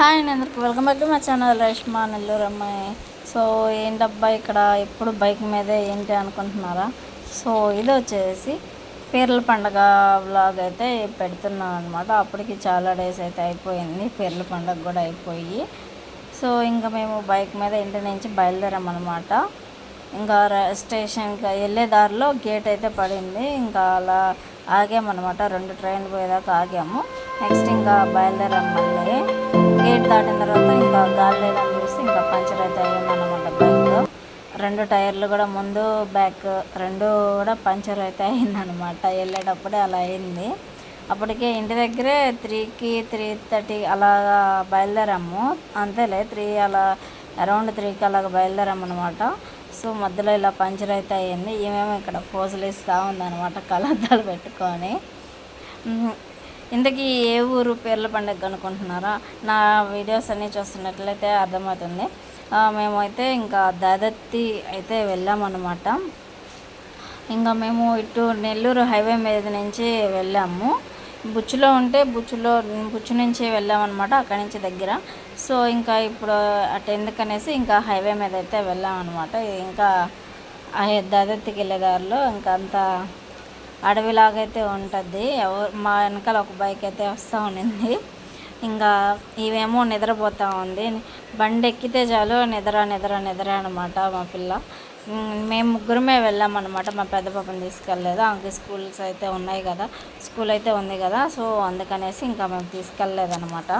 Hi అండి అందరికి. Welcome back to మా ఛానల్ రేష్మా నెల్లూరు అమ్మాయి సో ఏంటబ్బా ఇక్కడ ఎప్పుడు బైక్ మీదే ఏంటి అనుకుంటున్నారా? సో ఇది వచ్చేసి పీర్ల పండగ వ్లాగ్ అయితే పెడుతున్నాను అనమాట అప్పటికి చాలా డేస్ అయితే అయిపోయింది. పీర్ల పండగ కూడా అయిపోయి. సో ఇంకా మేము బైక్ మీద ఇంటి నుంచి బయలుదేరామన్నమాట. ఇంకా స్టేషన్కి వెళ్ళే దారిలో గేట్ అయితే పడింది. ఇంకా అలా ఆగామన్నమాట. రెండు ట్రైన్లు పోయేదాకా ఆగాము. నెక్స్ట్ ఇంకా బయలుదేరాం మళ్ళీ. గేట్ దాటిన తర్వాత ఇంకా గాలి లేదని చూసి ఇంకా పంచర్ అయితే అయ్యిందన్నమాట బైక్లో రెండు టైర్లు కూడా ముందు బ్యాక్ రెండు కూడా పంచర్ అయితే అయిందనమాట వెళ్ళేటప్పుడే అలా అయింది. అప్పటికే ఇంటి దగ్గరే త్రీకి త్రీ థర్టీ అలా బయలుదేరాము. అంతేలే త్రీ అలా అరౌండ్ త్రీకి అలాగ బయలుదేరాము అనమాట సో మధ్యలో ఇలా పంచర్ అయితే అయ్యింది. ఏమేమో ఇక్కడ పోజులు ఇస్తూ ఉందన్నమాట కళ్ళద్దాలు పెట్టుకొని. ఇంతకీ ఏ ఊరు పేర్ల పండుగ అనుకుంటున్నారా? నా వీడియోస్ అన్నీ చూస్తున్నట్లయితే అర్థమవుతుంది. మేమైతే ఇంకా దాదత్తి అయితే వెళ్ళామన్నమాట. ఇంకా మేము ఇటు నెల్లూరు హైవే మీద నుంచి వెళ్ళాము. బుచ్చులో ఉంటే బుచ్చులో బుచ్చు నుంచి వెళ్ళామన్నమాట అక్కడి నుంచి దగ్గర. సో ఇంకా ఇప్పుడు అటు ఎందుకనేసి ఇంకా హైవే మీద అయితే వెళ్ళామన్నమాట. ఇంకా దాదత్తికి వెళ్ళే దారిలో ఇంకా అంతా అడవిలాగైతే ఉంటుంది. ఎవరు మా వెనకాల ఒక బైక్ అయితే వస్తూ ఉండింది. ఇంకా ఇవేమో నిద్రపోతూ ఉంది. బండి ఎక్కితే చాలు నిద్ర నిద్ర నిద్ర అనమాట మా పిల్ల. మేము ముగ్గురమే వెళ్ళామన్నమాట మా పెద్ద పాపని తీసుకెళ్ళలేదు. ఆమెకి స్కూల్స్ అయితే ఉన్నాయి కదా. స్కూల్ అయితే ఉంది కదా. సో అందుకనేసి ఇంకా మేము తీసుకెళ్ళలేదన్నమాట.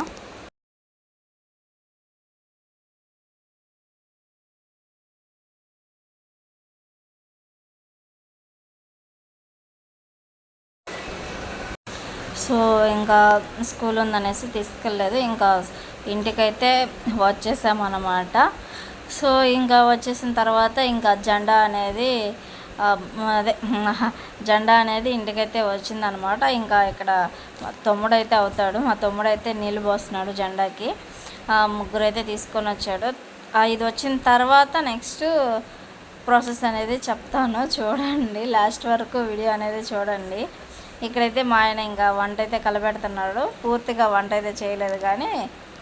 సో ఇంకా స్కూల్ ఉందనేసి తీసుకెళ్ళలేదు. ఇంకా ఇంటికైతే వచ్చేసామన్నమాట సో ఇంకా వచ్చేసిన తర్వాత ఇంకా జెండా అనేది అదే జెండా అనేది ఇంటికైతే వచ్చిందనమాట ఇంకా ఇక్కడ మా తమ్ముడైతే అవుతాడు. మా తమ్ముడైతే నీళ్ళు పోస్తున్నాడు జెండాకి. ఆ, ముగ్గురు అయితే తీసుకొని వచ్చాడు. ఇది వచ్చిన తర్వాత నెక్స్ట్ ప్రాసెస్ అనేది చెప్తాను. చూడండి లాస్ట్ వరకు వీడియో అనేది చూడండి. ఇక్కడైతే మా ఆయన ఇంకా వంట అయితే కలబెడుతున్నాడు. పూర్తిగా వంట అయితే చేయలేదు కానీ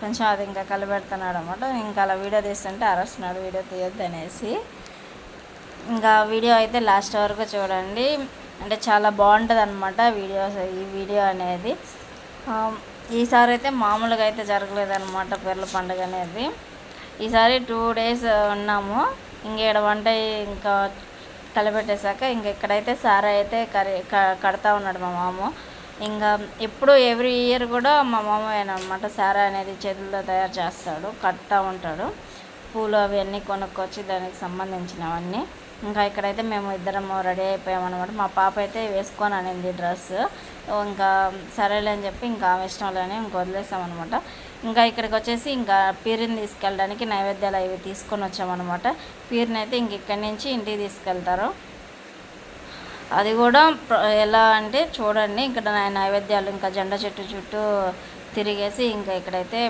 కొంచెం అది ఇంకా కలబెడుతున్నాడు అనమాట ఇంకా అలా వీడియో తీస్తుంటే అరస్తున్నాడు వీడియో తీయొద్దు అనేసి. ఇంకా వీడియో అయితే లాస్ట్ వరకు చూడండి. అంటే చాలా బాగుంటుంది అనమాట వీడియోస్ ఈ వీడియో అనేది. ఈసారి అయితే మామూలుగా అయితే జరగలేదన్నమాట పిర్ల పండుగ అనేది. ఈసారి టూ డేస్ ఉన్నాము. ఇంకేడ వంట ఇంకా తలపెట్టేశాక ఇంకా ఇక్కడైతే సార్ అయితే కర్రీ క- కడతా ఉన్నాడు మా మామ ఇంకా ఎప్పుడు ఎవ్రీ ఇయర్ కూడా మా మామ అనమాట సారా అనేది చేతులతో తయారు చేస్తాడు కడతా ఉంటాడు. పూలు అవన్నీ కొనుక్కొచ్చి దానికి సంబంధించినవన్నీ. ఇంకా ఇక్కడైతే మేము ఇద్దరము రెడీ అయిపోయామన్నమాట. మా పాప అయితే వేసుకొని అనింది డ్రెస్ ఇంకా సరేలే అని చెప్పి ఇంకా ఆమె ఇష్టం లేని ఇంక వదిలేసామన్నమాట. ఇంకా ఇక్కడికి వచ్చేసి ఇంకా పీరుని తీసుకెళ్ళడానికి నైవేద్యాలు అవి తీసుకొని వచ్చామన్నమాట. పీరుని అయితే ఇంక ఇక్కడి నుంచి ఇంటికి తీసుకెళ్తారు. అది కూడా ఎలా అంటే చూడండి ఇక్కడ నైవేద్యాలు ఇంకా జెండా చెట్టు చుట్టూ తిరిగేసి ఇంకా ఇక్కడైతే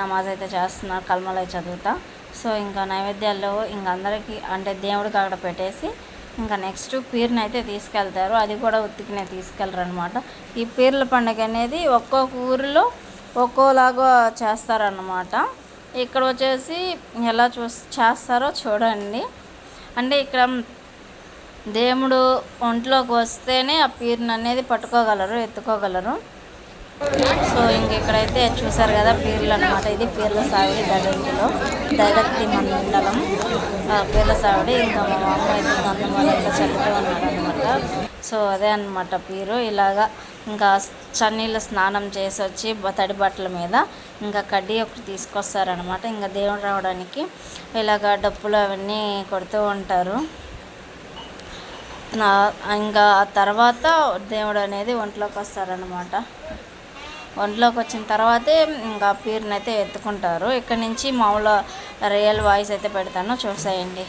నమాజ్ అయితే చేస్తున్నారు కల్మలు చదువుతా. సో ఇంకా నైవేద్యాలు ఇంకా అందరికీ అంటే దేవుడికి అక్కడ పెట్టేసి ఇంకా నెక్స్ట్ పీర్ని అయితే తీసుకెళ్తారు. అది కూడా ఉత్తికినే తీసుకెళ్ళరు అనమాట ఈ పీర్ల పండుగ అనేది ఒక్కొక్క ఊరిలో ఒక్కోలాగా చేస్తారన్నమాట. ఇక్కడ వచ్చేసి ఎలా చూ చేస్తారో చూడండి. అంటే ఇక్కడ దేవుడు ఒంట్లోకి వస్తేనే ఆ పీరుని అనేది పట్టుకోగలరు ఎత్తుకోగలరు. సో ఇంక ఇక్కడైతే చూసారు కదా పీర్లు అనమాట ఇది పీర్ల సావిడి దళితులో దళక్తి మండలం. ఆ, పీర్ల సావిడి ఇంకా మా మామ అయితే గంధమాలంతా చల్లుతూ ఉన్నాడు అనమాట సో అదే అనమాట పీరు. ఇలాగా ఇంకా చన్నీళ్ళు స్నానం చేసి వచ్చి తడి బట్టల మీద ఇంకా కడ్డీ ఒకటి తీసుకొస్తారనమాట ఇంకా దేవుడు రావడానికి ఇలాగ డప్పులు అవన్నీ కొడుతూ ఉంటారు. ఇంకా ఆ తర్వాత దేవుడు అనేది ఒంట్లోకి వస్తారనమాట ఒంట్లోకి వచ్చిన తర్వాతే ఇంకా పీరునైతే ఎత్తుకుంటారు. ఇక్కడ నుంచి మామూలు రియల్ వాయిస్ అయితే పెడతాను. చూసేయండి.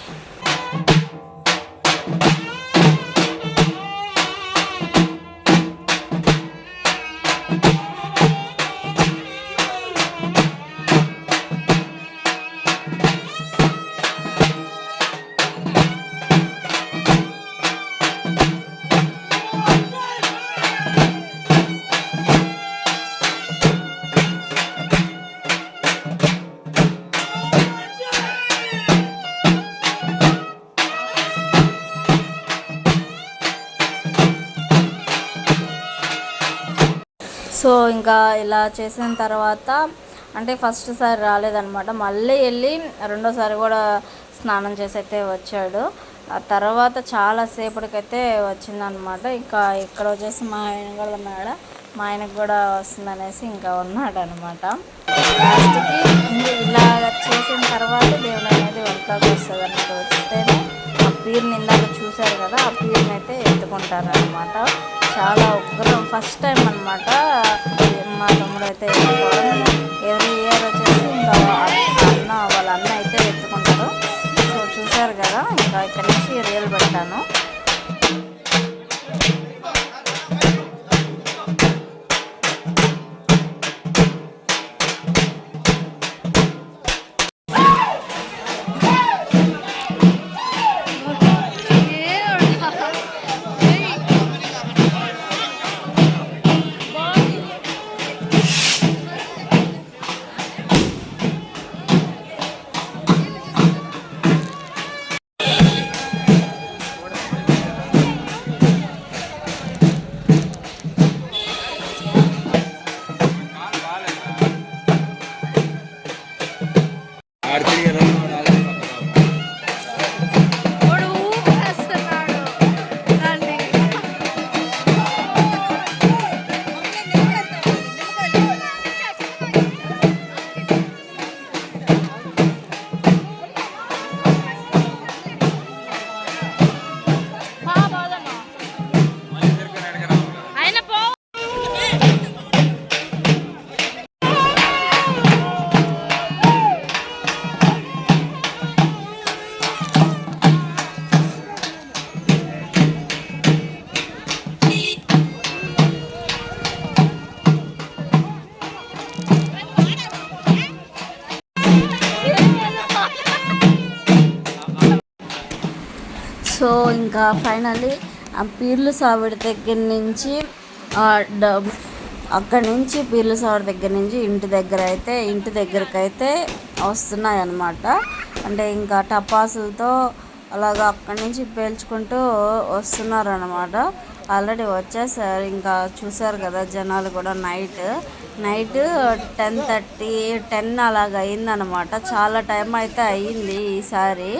ఇంకా ఇలా చేసిన తర్వాత అంటే ఫస్ట్ సారి రాలేదనమాట మళ్ళీ వెళ్ళి రెండోసారి కూడా స్నానం చేసి అయితే వచ్చాడు. ఆ తర్వాత చాలా సేపటికైతే వచ్చిందనమాట ఇంకా ఇక్కడ వచ్చేసి మా ఆయన కూడా ఉన్నాడు? మా ఆయనకు కూడా వస్తుందనేసి ఇంకా ఉన్నాడు అనమాట లాస్ట్కి ఇలా చేసిన తర్వాత దేవుడు అనేది వంటకు వస్తుంది అనమాట వస్తేనే ఆ పీరుని ఇందాక చూశారు కదా ఆ పీరుని అయితే ఎత్తుకుంటారు అనమాట చాలా ఉగ్రం. ఫస్ట్ టైం అనమాట మా తమ్ముడు అయితే ఎత్తుకోవడం ఇయర్ వచ్చేసి ఇంకా అన్న వాళ్ళ అన్న అయితే ఎత్తుకుంటారు సో చూశారు కదా ఇంకా ఇక్కడ నుంచి రియల్ పెట్టాను. సో ఇంకా ఫైనలీ ఆ పీర్లు సావిడి దగ్గర నుంచి అక్కడి నుంచి పీర్ల సావిడి దగ్గర నుంచి ఇంటి దగ్గర అయితే ఇంటి దగ్గరకు అయితే వస్తున్నాయి అన్నమాట అంటే ఇంకా టపాసులతో అలాగా అక్కడి నుంచి పేల్చుకుంటూ వస్తున్నారు అనమాట ఆల్రెడీ వచ్చేసారు. ఇంకా చూసారు కదా జనాలు కూడా night. Night ten thirty ten అలాగ అయిందనమాట చాలా టైం అయితే అయ్యింది ఈసారి.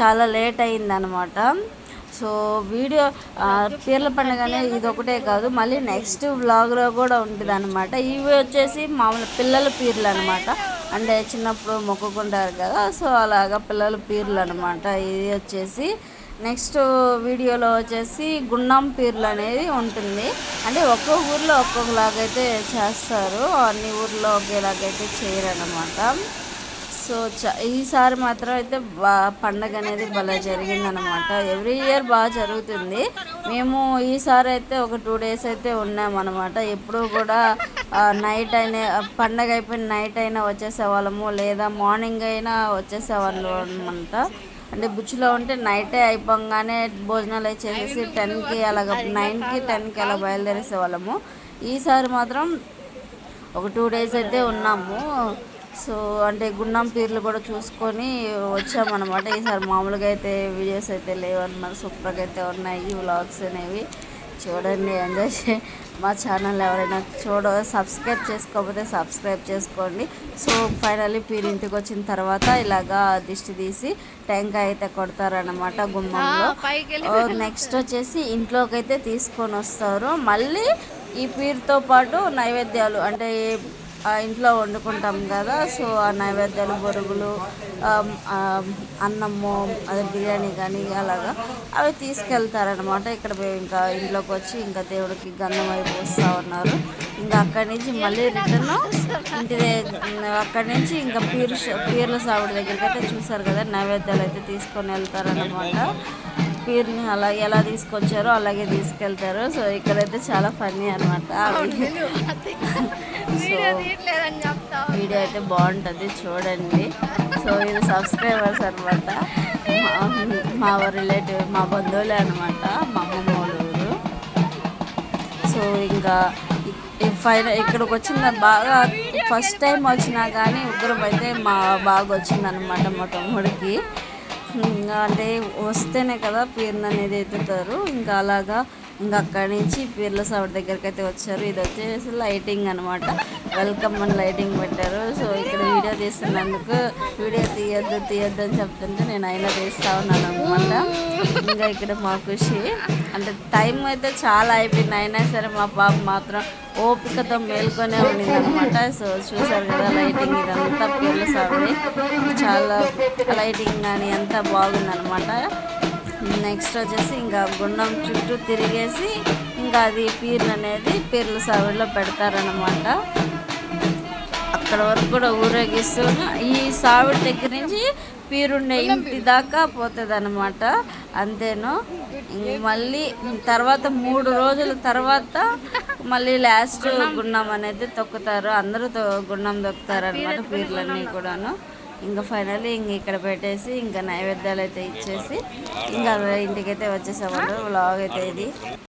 చాలా లేట్ అయిందనమాట. సో వీడియో పీర్ల పండుగనే ఇది ఒకటే కాదు మళ్ళీ నెక్స్ట్ వ్లాగ్లో కూడా ఉంటుంది అనమాట ఇవి వచ్చేసి మామూలు పిల్లల పీర్లు అనమాట అంటే చిన్నప్పుడు మొక్కుకుంటారు కదా సో అలాగా పిల్లల పీర్లు అనమాట ఇది వచ్చేసి నెక్స్ట్ వీడియోలో వచ్చేసి గుండం పీర్లు అనేది ఉంటుంది. అంటే ఒక్కొక్క ఊర్లో ఒక్కొక్కలాగైతే చేస్తారు అన్ని ఊర్లో ఒకేలాగైతే చేయరు అనమాట సో చ ఈసారి మాత్రం అయితే బా పండగ అనేది భలే జరిగిందనమాట ఎవ్రీ ఇయర్ బాగా జరుగుతుంది. మేము ఈసారి అయితే ఒక టూ డేస్ అయితే ఉన్నామన్నమాట. ఎప్పుడు కూడా నైట్ అయినా పండగ అయిపోయిన నైట్ అయినా వచ్చేసేవాళ్ళము. లేదా మార్నింగ్ అయినా వచ్చేసేవాళ్ళు అనమాట అంటే బుచ్చులో ఉంటే నైటే అయిపోగానే భోజనాలు అయి చేసేసి టెన్కి అలాగ నైన్కి టెన్కి అలా బయలుదేరేసే వాళ్ళము ఈసారి మాత్రం ఒక టూ డేస్ అయితే ఉన్నాము. సో అంటే గుండం పీర్లు కూడా చూసుకొని వచ్చామన్నమాట. ఈసారి మామూలుగా అయితే వీడియోస్ అయితే లేవన్నమాట. సూపర్గా అయితే ఉన్నాయి వ్లాగ్స్ అనేవి. చూడండి ఎంజాయ్ చే మా ఛానల్ ఎవరైనా చూడ సబ్స్క్రైబ్ చేసుకోకపోతే సబ్స్క్రైబ్ చేసుకోండి. సో ఫైనల్లీ పీర్ ఇంటికి వచ్చిన తర్వాత ఇలాగా దిష్టి తీసి టెంకాయ అయితే కొడతారన్నమాట గుమ్మంలో. నెక్స్ట్ వచ్చేసి ఇంట్లోకి అయితే తీసుకొని వస్తారు. మళ్ళీ ఈ పీరుతో పాటు నైవేద్యాలు అంటే ఇంట్లో వండుకుంటాం కదా సో ఆ నైవేద్యాలు బొరుగులు అన్నము అదే బిర్యానీ కానీ అలాగా అవి తీసుకెళ్తారనమాట ఇక్కడ మేము ఇంకా ఇంట్లోకి వచ్చి ఇంకా దేవుడికి గంధం అయిపోస్తూ ఉన్నారు. ఇంకా అక్కడి నుంచి మళ్ళీ రిటర్న్ ఇంటి అక్కడి నుంచి ఇంకా పీర్ పీర్ల సాగుడి దగ్గరికి అయితే చూసారు కదా నైవేద్యాలు అయితే తీసుకొని వెళ్తారనమాట పీర్ని అలా ఎలా తీసుకొచ్చారో అలాగే తీసుకెళ్తారు. సో ఇక్కడైతే చాలా ఫన్నీ అనమాట చెప్తావు వీడియో అయితే బాగుంటుంది చూడండి. సో ఇది సబ్స్క్రైబర్స్ అనమాట మా రిలేటివ్ మా బంధువులే అనమాట మా అమ్మమ్మ ఊరు. సో ఇంకా ఫైన ఇక్కడికి వచ్చిన బాగా ఫస్ట్ టైం వచ్చినా కానీ ఉగ్రం అయితే మా బాగా వచ్చిందనమాట మా తమ్ముడికి. ఇంకా అంటే వస్తేనే కదా పీర్ని అనేది ఎత్తుతారు. ఇంకా అలాగా ఇంకా అక్కడి నుంచి పీర్ల సౌడ్ దగ్గరికి అయితే వచ్చారు. ఇది వచ్చేసి లైటింగ్ అనమాట వెల్కమ్ అని లైటింగ్ పెట్టారు. సో ఇక్కడ వీడియో తీస్తున్నందుకు వీడియో తీయద్దు తీయద్దు అని చెప్తుంటే నేను అయినా తీస్తా ఉన్నాను అనమాట ఇంకా ఇక్కడ మా ఖుషి. అంటే టైం అయితే చాలా అయిపోయింది. అయినా సరే మా పాప మాత్రం ఓపికతో మేల్కొనే ఉండింది అనమాట సో చూసారు కదా లైటింగ్ ఇదంతా పీర్ల సావిడి చాలా లైటింగ్ కానీ అంతా బాగుందన్నమాట. నెక్స్ట్ వచ్చేసి ఇంకా గుండం చుట్టూ తిరిగేసి ఇంకా అది పీర్లు అనేది పీర్ల సావిడిలో పెడతారనమాట అక్కడ వరకు కూడా ఊరేగిస్తూ ఈ సావిడి దగ్గర నుంచి పీరుండే ఇంటి దాకా పోతుంది అనమాట అంతేను మళ్ళీ తర్వాత మూడు రోజుల తర్వాత మళ్ళీ లాస్ట్ గుండం. అనేది తొక్కుతారు. అందరూ గుండం తొక్కుతారు అనమాట పీర్లన్నీ కూడాను. ఇంకా ఫైనల్లీ ఇంక ఇక్కడ పెట్టేసి ఇంకా నైవేద్యాలు అయితే ఇచ్చేసి ఇంకా ఇంటికైతే వచ్చేసామంటారు. వ్లాగ్ అయితే ఇది.